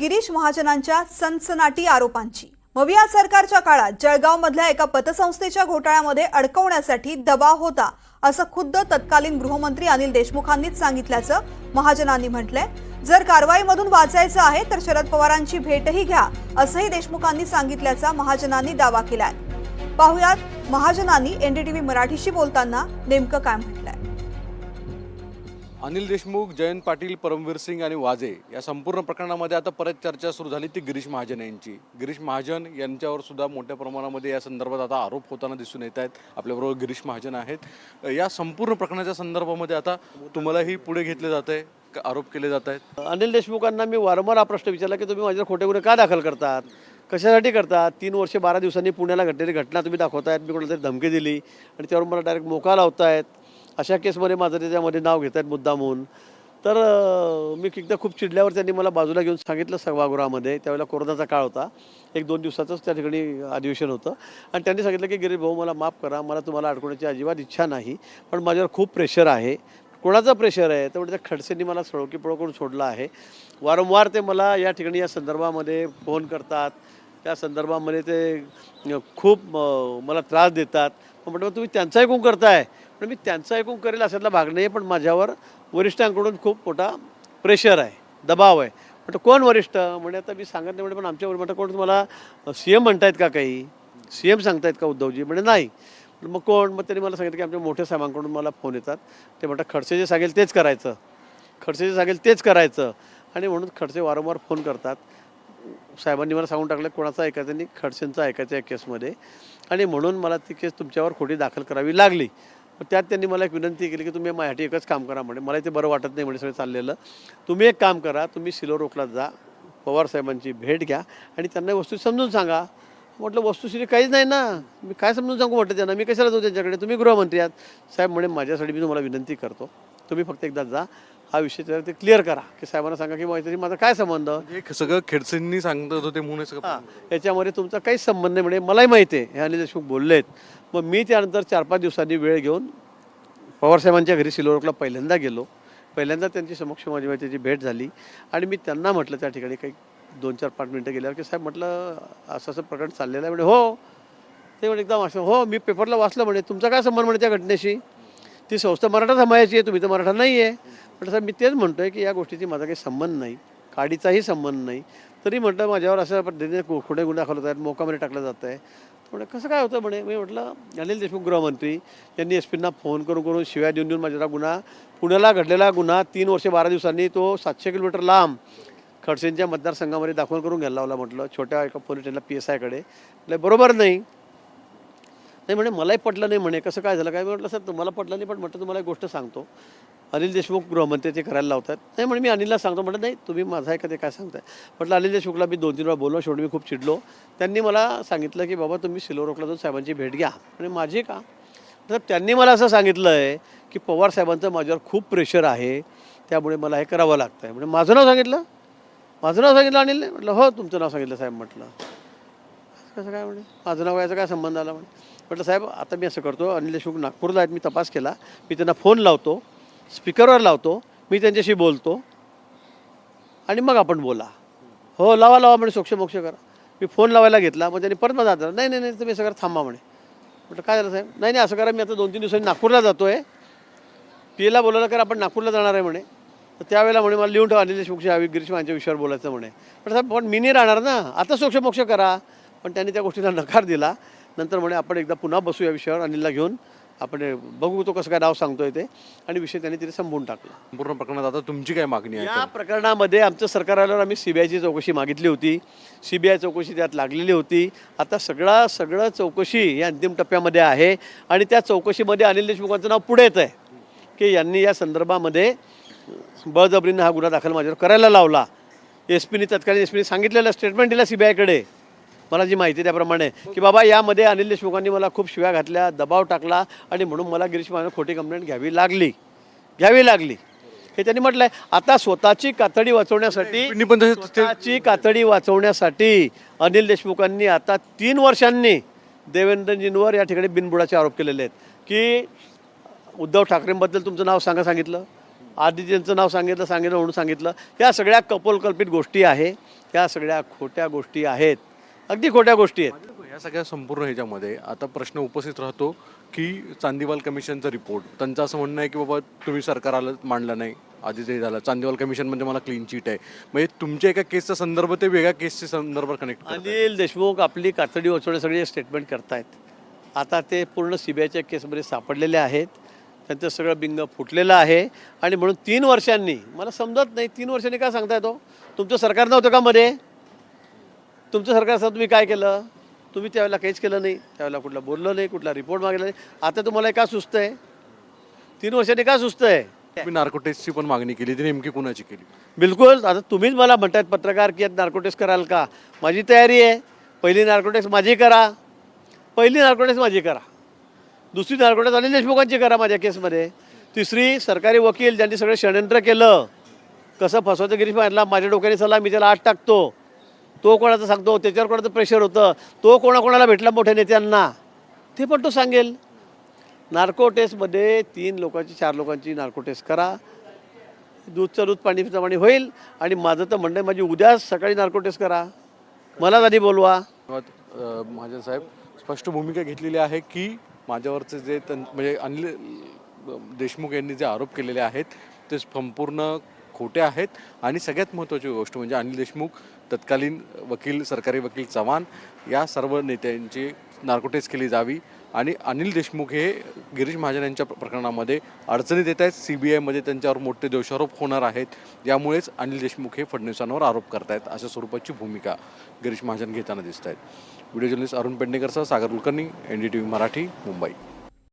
गिरीश महाजनांच्या सनसनाटी आरोपांची. मविया सरकारच्या काळात जळगावमधल्या एका पतसंस्थेच्या घोटाळ्यामध्ये अडकवण्यासाठी दबाव होता असं खुद्द तत्कालीन गृहमंत्री अनिल देशमुखांनीच सांगितल्याचं महाजनांनी म्हटलंय. जर कारवाईमधून वाचायचं आहे तर शरद पवारांची भेटही घ्या असंही देशमुखांनी सांगितल्याचा महाजनांनी दावा केलाय. पाहुयात महाजनांनी एनडीटीव्ही मराठीशी बोलताना नेमकं काय म्हटलं अनिल देशमुख जयंत पाटील परमवीर सिंग आणि वाजे या संपूर्ण प्रकरणामध्ये आता परत चर्चा सुरू झाली ती गिरीश महाजन यांची. गिरीश महाजन यांच्यावर सुद्धा मोठ्या प्रमाणामध्ये या संदर्भात आता आरोप होताना दिसून येत आहेत. आपल्याबरोबर गिरीश महाजन आहेत. या संपूर्ण प्रकरणाच्या संदर्भामध्ये आता तुम्हालाही पुढे घेतले जात आहे आरोप केले जात आहेत. अनिल देशमुखांना मी वारंवार हा प्रश्न विचारला की तुम्ही माझ्यावर खोटे गुन्हे का दाखल करतात? कशासाठी करतात? तीन वर्षे बारा दिवसांनी पुण्याला घडलेली घटना तुम्ही दाखवतायत. मी कोणाला तरी धमकी दिली आणि त्यावर मला डायरेक्ट मोका लावतायत. अशा केसमध्ये माझं त्याच्यामध्ये नाव घेत आहेत मुद्दामहून. तर मी एकदा खूप चिडल्यावर त्यांनी मला बाजूला घेऊन सांगितलं सभागृहामध्ये. त्यावेळेला कोरोनाचा काळ होता. एक दोन दिवसाचंच त्या ठिकाणी अधिवेशन होतं. आणि त्यांनी सांगितलं की गिरीश भाऊ मला माफ करा. मला तुम्हाला अडकवण्याची अजिबात इच्छा नाही. पण माझ्यावर खूप प्रेशर आहे. कोणाचं प्रेशर आहे? तर म्हणजे त्या खडसेंनी मला सळोकी पळो करून सोडलं आहे. वारंवार ते मला या ठिकाणी या संदर्भामध्ये फोन करतात. त्या संदर्भामध्ये ते खूप मला त्रास देतात. पण म्हटलं तुम्ही त्यांचाही ऐकून करताय. पण मी त्यांचं ऐकून करेल अशातला भाग नाही पण माझ्यावर वरिष्ठांकडून खूप मोठा प्रेशर आहे दबाव आहे. म्हटलं कोण वरिष्ठ? म्हणजे आता मी सांगत नाही म्हणजे पण आमच्या म्हटलं कोण तुम्हाला सी एम म्हणतायत का काही? सी एम सांगतायत का उद्धवजी? म्हणजे नाही. मग कोण? मग त्यांनी मला सांगितलं की आमच्या मोठ्या साहेबांकडून मला फोन येतात. ते म्हणतात खडसे जे सांगेल तेच करायचं. खडसे जे सांगेल तेच करायचं. आणि म्हणून खडसे वारंवार फोन करतात. साहेबांनी मला सांगून टाकलं कोणाचं ऐकायचं नाही? खडसेंचं ऐकायचं या केसमध्ये आणि म्हणून मला ती केस तुमच्यावर खोटी दाखल करावी लागली. त्यात त्यांनी मला एक विनंती केली की तुम्ही माझ्यासाठी एकच काम करा म्हणे. मला ते बरं वाटत नाही म्हणे सगळं चाललेलं. तुम्ही एक काम करा तुम्ही सिलो रोखला जा. पवार साहेबांची भेट घ्या आणि त्यांना वस्तू समजून सांगा. म्हटलं वस्तुस्थिती काहीच नाही ना. मी काय समजून सांगू म्हटलं त्यांना? मी कशाला जाऊ त्यांच्याकडे? तुम्ही गृहमंत्री आहात. साहेब म्हणे माझ्यासाठी मी तुम्हाला विनंती करतो. तुम्ही फक्त एकदा जा. हा विषय त्याला ते क्लिअर करा की साहेबांना सांगा की माझ्याशी माझा काय संबंध? हे सगळं खेडसेंनी सांगत होते म्हणून हे सगळं हां याच्यामध्ये तुमचा काहीच संबंध नाही म्हणजे मलाही माहिती आहे हे अनिल देशमुख बोललेत. मग मी त्यानंतर चार पाच दिवसांनी वेळ घेऊन पवारसाहेबांच्या घरी सिल्लोरकला पहिल्यांदा गेलो. पहिल्यांदा त्यांची समक्ष माझी त्याची भेट झाली. आणि मी त्यांना म्हटलं त्या ठिकाणी काही दोन चार पाच मिनटं गेल्यावर की साहेब म्हटलं असं असं प्रकरण चाललेलं आहे म्हणजे हो. ते म्हणजे एकदम असं हो मी पेपरला वाचलं म्हणे तुमचा काय संबंध म्हणे त्या घटनेशी? ती संस्था मराठा समाजाची आहे तुम्ही तर मराठा नाही आहे म्हटलं साहेब मी तेच म्हणतो आहे की या गोष्टीची माझा काही संबंध नाही. काडीचाही संबंध नाही. तरी म्हटलं माझ्यावर असं पद्धतीने खो- गुन्हा गुन्हे आहेत मोकामध्ये टाकलं जात आहे म्हणजे कसं काय होतं म्हणे? मी म्हटलं अनिल देशमुख गृहमंत्री यांनी एस पींना फोन करून करून शिव्या देऊन देऊन माझ्या गुन्हा पुण्याला घडलेला गुन्हा तीन वर्षे बारा दिवसांनी तो सातशे किलोमीटर लांब खडसेंच्या मतदारसंघामध्ये दाखल करून घ्यायला लावला म्हटलं. छोट्या एका पोलीस स्टेशनला पी एस आयकडे म्हटलं बरोबर नाही. नाही म्हणे मलाही पटलं नाही म्हणे. कसं काय झालं? काय? मी म्हटलं सर तुम्हाला पटलं नाही पण म्हटलं तुम्हाला एक गोष्ट सांगतो. अनिल देशमुख गृहमंत्री ते करायला लावतात. नाही म्हणे मी अनिलला सांगतो. म्हटलं नाही तुम्ही माझा एखादे काय सांगताय? म्हटलं अनिल देशमुखला मी दोन तीन वेळा बोललो शेवटी मी खूप चिडलो. त्यांनी मला सांगितलं की बाबा तुम्ही सिलोरोकला जाऊन साहेबांची भेट घ्या. म्हणजे माझी का? तर त्यांनी मला असं सांगितलं आहे की पवार साहेबांचं माझ्यावर खूप प्रेशर आहे. त्यामुळे मला हे करावं लागतं आहे म्हणजे माझं नाव सांगितलं? माझं नाव सांगितलं अनिल म्हटलं हो तुमचं नाव सांगितलं साहेब म्हटलं. कसं काय म्हणे? माझं नाव याचा काय संबंध आला? म्हणे. म्हटलं साहेब आता मी असं करतो अनिल देशमुख नागपूरला आहेत मी तपास केला. मी त्यांना फोन लावतो स्पीकरवर लावतो मी त्यांच्याशी बोलतो आणि मग आपण बोला. हो लावा लावा म्हणे सोक्ष मोक्ष करा. मी फोन लावायला घेतला मग त्यांनी परत माझा हात नाही नाही नाही तुम्ही सगळं थांबा म्हणे. म्हटलं काय झालं साहेब? नाही नाही असं करा मी आता दोन तीन दिवसांनी नागपूरला जातो आहे पी एला बोलायला कर आपण नागपूरला जाणार आहे म्हणे. तर त्यावेळेला म्हणे मला लिहून ठेवा अनिल देशमुखच्या हवी गिरीश यांच्या विषयावर बोलायचं म्हणे. पण साहेब पण मी नाही राहणार ना. आता सोक्ष मोक्ष करा. पण त्यांनी त्या गोष्टीला नकार दिला. नंतर म्हणे आपण एकदा पुन्हा बसू या विषयावर अनिलला घेऊन. आपण बघू तो कसं काय नाव सांगतोय ते. आणि विषय त्यांनी तिथे संपवून टाकला. संपूर्ण प्रकरणात आता तुमची काय मागणी आहे या प्रकरणामध्ये आमचं सरकार आल्यावर आम्ही सीबीआयची चौकशी मागितली होती. सीबीआय चौकशी त्यात लागलेली होती. आता सगळा सगळं चौकशी या अंतिम टप्प्यामध्ये आहे. आणि त्या चौकशीमध्ये अनिल देशमुखांचं नाव पुढे येत आहे की यांनी या संदर्भामध्ये बळजबरीनं हा गुन्हा दाखल माझ्यावर करायला लावला. एस पीने तत्कालीन एस पीने सांगितलेलं स्टेटमेंट दिलं सीबीआयकडे मला जी माहिती आहे त्याप्रमाणे की बाबा यामध्ये अनिल देशमुखांनी मला खूप शिव्या घातल्या दबाव टाकला आणि म्हणून मला गिरीश महाजन खोटी कंप्लेंट घ्यावी लागली. घ्यावी लागली. हे त्यांनी म्हटलंय. आता स्वतःची कातडी वाचवण्यासाठी स्वतःची कातडी वाचवण्यासाठी अनिल देशमुखांनी आता तीन वर्षांनी देवेंद्रजींवर या ठिकाणी बिनबुडाचे आरोप केलेले आहेत. की उद्धव ठाकरेंबद्दल तुमचं नाव सांगा सांगितलं आदित्यंचं नाव सांगितलं सांगितलं म्हणून सांगितलं. या सगळ्या कपोलकल्पित गोष्टी आहे. त्या सगळ्या खोट्या गोष्टी आहेत. अगदी खोट्या गोष्टी आहेत. या सगळ्या संपूर्ण ह्याच्यामध्ये आता प्रश्न उपस्थित राहतो की चांदीवाल कमिशनचा रिपोर्ट त्यांचं असं म्हणणं आहे की बाबा तुम्ही सरकार आलं मांडलं नाही आधी ते झालं. चांदीवाल कमिशन म्हणजे मला क्लीन चिट आहे. म्हणजे तुमच्या एका केसचा संदर्भ ते वेगळ्या केसच्या संदर्भात कनेक्ट अनिल देशमुख आपली कातडी वाचवण्यासाठी स्टेटमेंट करतायत. आता ते पूर्ण सी बी आयच्या केसमध्ये सापडलेले आहेत. त्यांचं सगळं बिंग फुटलेलं आहे. आणि म्हणून तीन वर्षांनी मला समजत नाही तीन वर्षांनी काय सांगताय तो? तुमचं सरकार नव्हतं का मध्ये? तुमचं सरकार असं तुम्ही काय केलं? तुम्ही त्यावेळेला काहीच केलं नाही. त्यावेळेला कुठला बोललं नाही कुठला रिपोर्ट मागेला नाही. आता तुम्हाला का सुस्त आहे? तीन वर्षांनी का सुस्त आहे? तुम्ही नार्कोटेक्सची पण मागणी केली ती नेमकी कुणाची केली? बिलकुल. आता तुम्हीच मला म्हणतायत पत्रकार की नार्कोटेक्स कराल का? माझी तयारी आहे. पहिली नार्कोटेक्स माझी करा. पहिली नार्कोटेक्स माझी करा. दुसरी नार्कोटेक्स अनिल देशमुखांची करा माझ्या केसमध्ये. तिसरी सरकारी वकील ज्यांनी सगळं षडयंत्र केलं. कसं फसवायचं गिरीश मारला माझ्या डोक्याने चला मी त्याला आठ टाकतो. तो कोणाचं सांगतो त्याच्यावर कोणाचं प्रेशर होतं तो कोणाकोणाला भेटला मोठ्या नेत्यांना? ते पण तो सांगेल. नार्को टेस्टमध्ये तीन लोकांची चार लोकांची नार्को टेस्ट करा. दूधचं दूध पाणी पाणी होईल आणि माझं तर म्हणणं आहे माझी उद्या सकाळी नार्को टेस्ट करा. मला आधी बोलवा. माझ्या साहेब. स्पष्ट भूमिका घेतलेली आहे की माझ्यावरचे जे तन म्हणजे अनिल देशमुख यांनी जे आरोप केलेले आहेत ते संपूर्ण खोटे आहेत. आणि सगळ्यात महत्त्वाची गोष्ट म्हणजे अनिल देशमुख तत्कालीन वकील सरकारी वकील चव्हाण या सर्व नेत्यांची नार्कोटेज केली जावी. आणि अनिल देशमुख हे गिरीश महाजन यांच्या प्रकरणामध्ये अडचणीत येत आहेत. सी बी आयमध्ये त्यांच्यावर मोठे दोषारोप होणार आहेत. यामुळेच अनिल देशमुख हे फडणवीसांवर आरोप करतायत. अशा स्वरूपाची भूमिका गिरीश महाजन घेताना दिसत आहेत video journalist Arun पेडणेकरसह Sagar Kulkarni N D T V Marathi Mumbai.